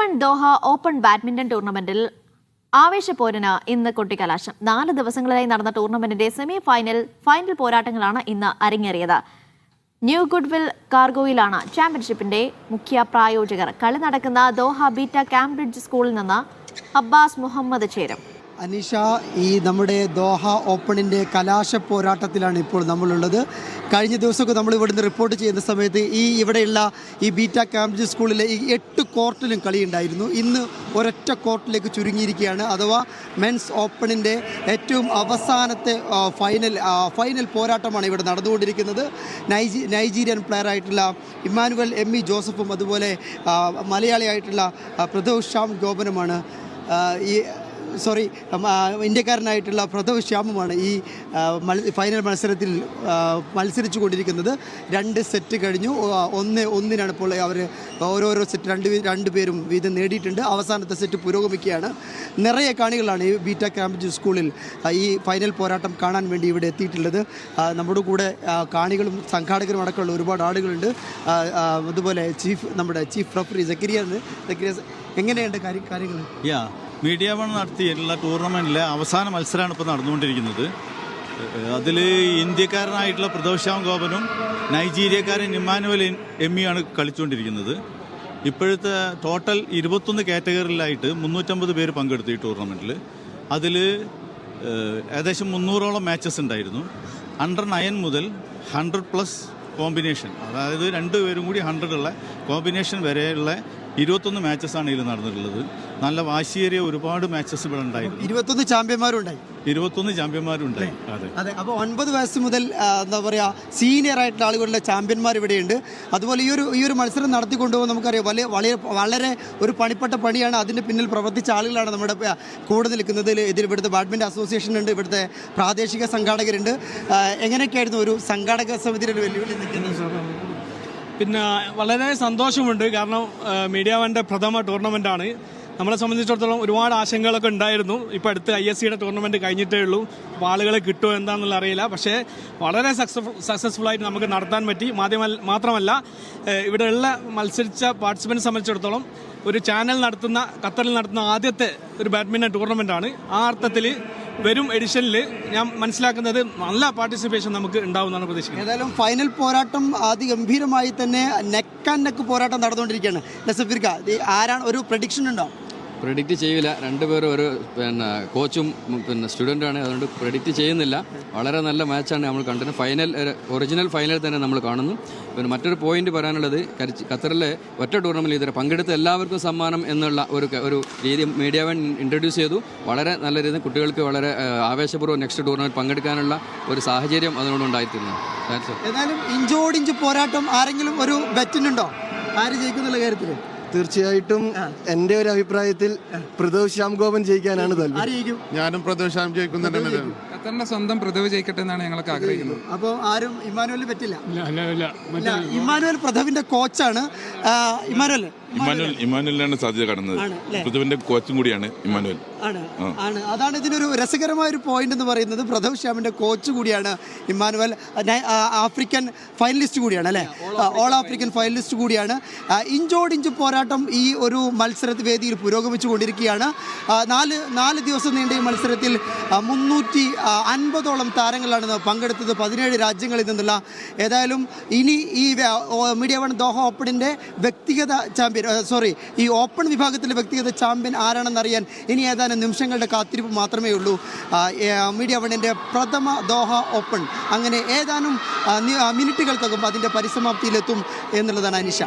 One Doha open badminton ടൂർണമെന്റിൽ ആവേശപ്പോരിന് ഇന്ന് കൊട്ടിക്കലാശം. നാല് ദിവസങ്ങളിലായി നടന്ന ടൂർണമെന്റിന്റെ സെമി ഫൈനൽ ഫൈനൽ പോരാട്ടങ്ങളാണ് ഇന്ന് അരങ്ങേറിയത്. ന്യൂ ഗുഡ്വിൽ കാർഗോയിലാണ് ചാമ്പ്യൻഷിപ്പിന്റെ മുഖ്യ പ്രായോജകർ. കളി നടക്കുന്ന ദോഹ ബീറ്റ കാംബ്രിഡ്ജ് സ്കൂളിൽ നിന്ന് അബ്ബാസ് മുഹമ്മദ് ചേരും. അനീഷ ഈ നമ്മുടെ ദോഹ ഓപ്പണിന്റെ കലാശ പോരാട്ടത്തിലാണ് ഇപ്പോൾ നമ്മളുള്ളത്. കഴിഞ്ഞ ദിവസമൊക്കെ നമ്മൾ ഇവിടുന്ന് റിപ്പോർട്ട് ചെയ്യുന്ന സമയത്ത് ഈ ഇവിടെയുള്ള ഈ ബീറ്റ ക്യാമ്പ് സ്കൂളിലെ ഈ എട്ട് കോർട്ടിലും കളിയുണ്ടായിരുന്നു. ഇന്ന് ഒരൊറ്റ കോർട്ടിലേക്ക് ചുരുങ്ങിയിരിക്കുകയാണ്. അഥവാ മെൻസ് ഓപ്പണിന്റെ ഏറ്റവും അവസാനത്തെ ഫൈനൽ ഫൈനൽ പോരാട്ടമാണ് ഇവിടെ നടന്നുകൊണ്ടിരിക്കുന്നത്. നൈജി നൈജീരിയൻ പ്ലെയർ ആയിട്ടുള്ള ഇമ്മാനുവൽ എം ഇ ജോസഫും അതുപോലെ മലയാളിയായിട്ടുള്ള പ്രദോഷ് ശ്യാം ഗോപനുമാണ് ഈ സോറി ഇന്ത്യക്കാരനായിട്ടുള്ള പ്രഥവ് ശ്യാമുമാണ് ഈ ഫൈനൽ മത്സരത്തിൽ മത്സരിച്ചു കൊണ്ടിരിക്കുന്നത് രണ്ട് സെറ്റ് കഴിഞ്ഞു. ഒന്ന് ഒന്നിനാണ് ഇപ്പോൾ അവർ ഓരോരോ സെറ്റ് രണ്ട് രണ്ട് പേരും വീതം നേടിയിട്ടുണ്ട്. അവസാനത്തെ സെറ്റ് പുരോഗമിക്കുകയാണ്. നിറയെ കാണികളാണ് ഈ ബീറ്റ ക്യാമ്പജ് സ്കൂളിൽ ഈ ഫൈനൽ പോരാട്ടം കാണാൻ വേണ്ടി ഇവിടെ എത്തിയിട്ടുള്ളത്. നമ്മുടെ കൂടെ കാണികളും സംഘാടകരും അടക്കമുള്ള ഒരുപാട് ആളുകളുണ്ട്. അതുപോലെ ചീഫ് നമ്മുടെ ചീഫ് റഫറി സക്കരിയ സക്കരിയ എങ്ങനെയുണ്ട് കാര്യ- കാര്യങ്ങൾ യാ മീഡിയ വൺ നടത്തിയിട്ടുള്ള ടൂർണമെന്റിലെ അവസാന മത്സരമാണ് ഇപ്പോൾ നടന്നുകൊണ്ടിരിക്കുന്നത്. അതിൽ ഇന്ത്യക്കാരനായിട്ടുള്ള പ്രദോഷാം ഗോപനും നൈജീരിയക്കാരൻ ഇമ്മാനുവൽ എമ്മിയാണ് കളിച്ചുകൊണ്ടിരിക്കുന്നത്. ഇപ്പോഴത്തെ ടോട്ടൽ ഇരുപത്തൊന്ന് കാറ്റഗറിയിലായിട്ട് മുന്നൂറ്റമ്പത് പേര് പങ്കെടുത്തു ഈ ടൂർണമെന്റിൽ അതിൽ ഏകദേശം മുന്നൂറോളം മാച്ചസ് ഉണ്ടായിരുന്നു. അണ്ടർ നയൻ മുതൽ ഹൺഡ്രഡ് പ്ലസ് കോമ്പിനേഷൻ അതായത് രണ്ടുപേരും കൂടി ഹൺഡ്രഡ് ഉള്ള കോമ്പിനേഷൻ വരെയുള്ള ഇരുപത്തൊന്ന് ആണ് ഇതിൽ നടന്നിട്ടുള്ളത്. നല്ല വാശിയേറിയ ഒരുപാട് മാച്ചസ് ഇവിടെ ഉണ്ടായിരുന്നു ഇരുപത്തൊന്ന് ചാമ്പ്യന്മാരുണ്ടായി. ഇരുപത്തൊന്ന് ചാമ്പ്യന്മാരുണ്ടായി. അതെ. അതെ. അപ്പോൾ ഒൻപത് വയസ്സ് മുതൽ ആ, എന്താ പറയുക സീനിയർ ആയിട്ടുള്ള ആളുകളുടെ ചാമ്പ്യന്മാർ ഇവിടെയുണ്ട്. അതുപോലെ ഈ ഒരു ഈ ഒരു മത്സരം നടത്തിക്കൊണ്ടുപോകാൻ നമുക്കറിയാം വലിയ വളരെ വളരെ ഒരു പണിപ്പെട്ട പണിയാണ് അതിന്റെ പിന്നിൽ പ്രവർത്തിച്ച ആളുകളാണ് നമ്മുടെ ആ, കൂടെ നിൽക്കുന്നത്. ഇതിൽ ഇവിടുത്തെ ബാഡ്മിന്റൺ അസോസിയേഷൻ ഉണ്ട് ഇവിടുത്തെ പ്രാദേശിക സംഘാടകരുണ്ട്. ആ, എങ്ങനെയൊക്കെയായിരുന്നു ഒരു സംഘാടക സമിതിയുടെ ഒരു വെല്ലുവിളി നിൽക്കുന്നത്? പിന്നെ വളരെ സന്തോഷമുണ്ട്. കാരണം മീഡിയ വന്റെ പ്രഥമ ടൂർണമെന്റാണ് നമ്മളെ സംബന്ധിച്ചിടത്തോളം ഒരുപാട് ആശങ്കകളൊക്കെ ഉണ്ടായിരുന്നു. ഇപ്പോൾ അടുത്ത് ഐ എസ് സിയുടെ ടൂർണമെന്റ് കഴിഞ്ഞിട്ടേ ഉള്ളൂ. അപ്പോൾ ആളുകളെ കിട്ടുമോ എന്താണെന്നുള്ള അറിയില്ല. പക്ഷേ വളരെ സക്സസ്ഫുൾ ആയിട്ട് നമുക്ക് നടത്താൻ പറ്റി. മാധ്യമ മാത്രമല്ല ഇവിടെയുള്ള മത്സരിച്ച പാർട്ടിസിപ്പന്റ് സംബന്ധിച്ചിടത്തോളം ഒരു ചാനൽ നടത്തുന്ന ഖത്തറിൽ നടത്തുന്ന ആദ്യത്തെ ഒരു ബാഡ്മിന്റൺ ടൂർണമെന്റാണ് ആ അർത്ഥത്തിൽ വരും എഡിഷനിൽ ഞാൻ മനസ്സിലാക്കുന്നത് നല്ല പാർട്ടിസിപ്പേഷൻ നമുക്ക് ഉണ്ടാവുമെന്നാണ് പ്രതീക്ഷിക്കുന്നത്. ഏതായാലും ഫൈനൽ പോരാട്ടം അതിഗംഭീരമായി തന്നെ നെക്ക് ആൻഡ് നെക്ക് പോരാട്ടം നടന്നുകൊണ്ടിരിക്കുകയാണ്. ആരാണ്? ഒരു പ്രഡിക്ഷൻ ഉണ്ടോ? പ്രെഡിക്റ്റ് ചെയ്യില്ല. രണ്ടുപേരും ഒരു പിന്നെ കോച്ചും പിന്നെ സ്റ്റുഡന്റാണ് അതുകൊണ്ട് പ്രെഡിക്റ്റ് ചെയ്യുന്നില്ല. വളരെ നല്ല മാച്ചാണ് നമ്മൾ കണ്ടത്. ഫൈനൽ ഒറിജിനൽ ഫൈനൽ തന്നെ നമ്മൾ കാണുന്നു. പിന്നെ മറ്റൊരു പോയിന്റ് പറയാനുള്ളത് ഖത്തറിലെ ഒറ്റ ടൂർണമെന്റിൽ ഇതുവരെ പങ്കെടുത്ത എല്ലാവർക്കും സമ്മാനം എന്നുള്ള ഒരു ഒരു രീതി മീഡിയ വൺ ഇൻട്രൊഡ്യൂസ് ചെയ്തു. വളരെ നല്ല രീതിയിൽ കുട്ടികൾക്ക് വളരെ ആവേശപൂർവം നെക്സ്റ്റ് ടൂർണമെന്റ് പങ്കെടുക്കാനുള്ള ഒരു സാഹചര്യം അതിനോട് ഉണ്ടായിത്തീരുന്നു എന്നാലും. ഇഞ്ചോടിഞ്ച് പോരാട്ടം ആരെങ്കിലും ഒരു ബെറ്റിനുണ്ടോ ആര് ജയിക്കുന്നുള്ള കാര്യത്തിൽ തീർച്ചയായിട്ടും എന്റെ ഒരു അഭിപ്രായത്തിൽ പ്രദോഷ് ശ്യാം ഗോപൻ ജയിക്കാനാണ് താല്പര്യം. ഞാനും ജയിക്കും പ്രദോഷം ജയിക്കുന്നുണ്ട് ഖത്തറിന്റെ സ്വന്തം പ്രതിഭ ജയിക്കട്ടെ എന്നാണ് ഞങ്ങളൊക്കെ ആഗ്രഹിക്കുന്നത്. അപ്പോൾ ആരും ഇമ്മാനുവൽ പറ്റില്ല? ഇല്ല, ഇമ്മാനുവൽ പ്രഥവിന്റെ കോച്ചാണ് ഇമ്മാനുവൽ. ഇമ്മാനുവൽ ഇമ്മാനുവലിനാണ് സാധ്യത കാണുന്നത് അല്ലേ? കോച്ചും കൂടിയാണ് ഇമ്മാനുവൽ. ആണ് ആണ്. അതാണ് ഇതിനൊരു രസകരമായ ഒരു പോയിന്റ് എന്ന് പറയുന്നത്. പ്രഥവ് ശ്യാമിന്റെ കോച്ച് കൂടിയാണ് ഇമ്മാനുവൽ. ആഫ്രിക്കൻ ഫൈനലിസ്റ്റ് കൂടിയാണ് അല്ലേ? ഓൾ ആഫ്രിക്കൻ ഫൈനലിസ്റ്റ് കൂടിയാണ്. ഇഞ്ചോട് ഇഞ്ചോടിഞ്ച് പോരാട്ടം ഈ ഒരു മത്സര വേദിയിൽ പുരോഗമിച്ചു കൊണ്ടിരിക്കുകയാണ് നാല് നാല് ദിവസം നീണ്ട ഈ മത്സരത്തിൽ മുന്നൂറ്റി അൻപതോളം താരങ്ങളാണ് പങ്കെടുത്തത്. പതിനേഴ് രാജ്യങ്ങളിൽ നിന്നുള്ള ഏതായാലും ഇനി ഈ മീഡിയ വൺ ദോഹ ഓപ്പണിന്റെ വ്യക്തിഗത ചാമ്പ്യൻ സോറി ഈ ഓപ്പൺ വിഭാഗത്തിലെ വ്യക്തിഗത ചാമ്പ്യൻ ആരാണെന്നറിയാൻ ഇനി ഏതാനും നിമിഷങ്ങളുടെ കാത്തിരിപ്പ് മാത്രമേ ഉള്ളൂ. മീഡിയ വണ്ണിന്റെ പ്രഥമ ദോഹ ഓപ്പൺ അങ്ങനെ ഏതാനും മിനിറ്റുകൾക്കകം അതിന്റെ പരിസമാപ്തിയിലെത്തും എന്നുള്ളതാണ് അനിഷ.